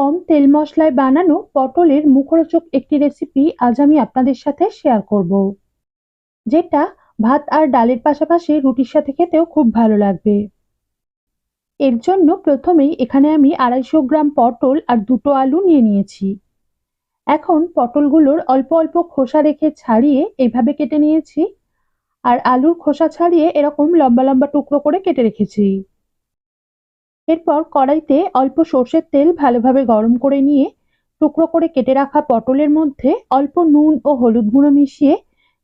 কম তেল মশলায় বানানো পটলের মুখরোচক একটি রেসিপি আজ আমি আপনাদের সাথে শেয়ার করব, যেটা ভাত আর ডালের পাশাপাশি রুটির সাথে খেতেও খুব ভালো লাগবে। এর জন্য প্রথমেই এখানে আমি আড়াইশো গ্রাম পটল আর দুটো আলু নিয়ে নিয়েছি। এখন পটলগুলোর অল্প অল্প খোসা রেখে ছাড়িয়ে এইভাবে কেটে নিয়েছি, আর আলুর খোসা ছাড়িয়ে এরকম লম্বা লম্বা টুকরো করে কেটে রেখেছি। এরপর কড়াইতে অল্প সর্ষের তেল ভালোভাবে গরম করে নিয়ে টুকরো করে কেটে রাখা পটলের মধ্যে অল্প নুন ও হলুদ গুঁড়ো মিশিয়ে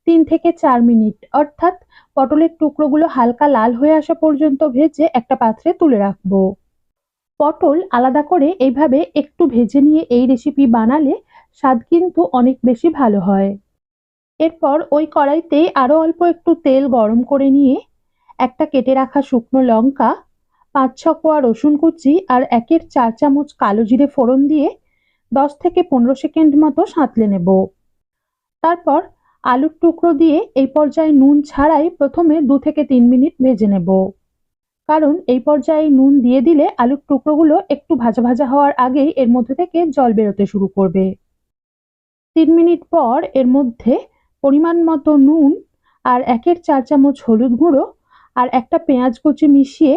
তিন থেকে চার মিনিট, অর্থাৎ পটলের টুকরোগুলো হালকা লাল হয়ে আসা পর্যন্ত ভেজে একটা পাত্রে তুলে রাখব। পটল আলাদা করে এইভাবে একটু ভেজে নিয়ে এই রেসিপি বানালে স্বাদ কিন্তু অনেক বেশি ভালো হয়। এরপর ওই কড়াইতে আরও অল্প একটু তেল গরম করে নিয়ে একটা কেটে রাখা শুকনো লঙ্কা পাঁচ ছ কোয়া রসুন কুচি আর একের চার চামচ কালো জিরে ফোড়ন দিয়ে দশ থেকে পনেরো সেকেন্ড মতো সাঁতলে নেব। তারপর আলুর টুকরো দিয়ে এই পর্যায়ে নুন ছাড়াই প্রথমে দু থেকে তিন মিনিট ভেজে নেব। কারণ এই পর্যায়ে নুন দিয়ে দিলে আলুর টুকরোগুলো একটু ভাজা ভাজা হওয়ার আগেই এর মধ্যে থেকে জল বেরোতে শুরু করবে। তিন মিনিট পর এর মধ্যে পরিমাণ মতো নুন আর একের চার চামচ হলুদ গুঁড়ো আর একটা পেঁয়াজ কুচি মিশিয়ে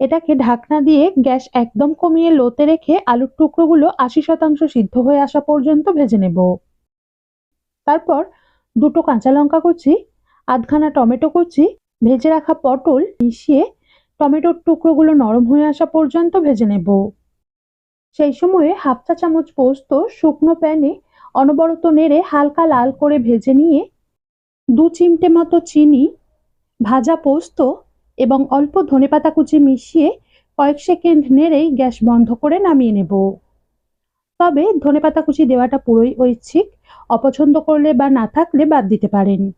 এটাকে ঢাকনা দিয়ে গ্যাস একদম কমিয়ে লোতে রেখে আলুর টুকরোগুলো আশি শতাংশ সিদ্ধ হয়ে আসা পর্যন্ত ভেজে নেব। তারপর দুটো কাঁচা লঙ্কা কুচি, আধখানা টমেটো কুচি, ভেজে রাখা পটল মিশিয়ে টমেটোর টুকরোগুলো নরম হয়ে আসা পর্যন্ত ভেজে নেব। সেই সময়ে হাফ চা চামচ পোস্ত শুকনো প্যানে অনবরত নেড়ে হালকা লাল করে ভেজে নিয়ে দু চিমটে মতো চিনি, ভাজা পোস্ত এবং অল্প ধনেপাতা কুচি মিশিয়ে কয়েক সেকেন্ড নেড়েই গ্যাস বন্ধ করে নামিয়ে নেব। তবে ধনেপাতা কুচি দেওয়াটা পুরোই ঐচ্ছিক, অপছন্দ করলে বা না থাকলে বাদ দিতে পারেন।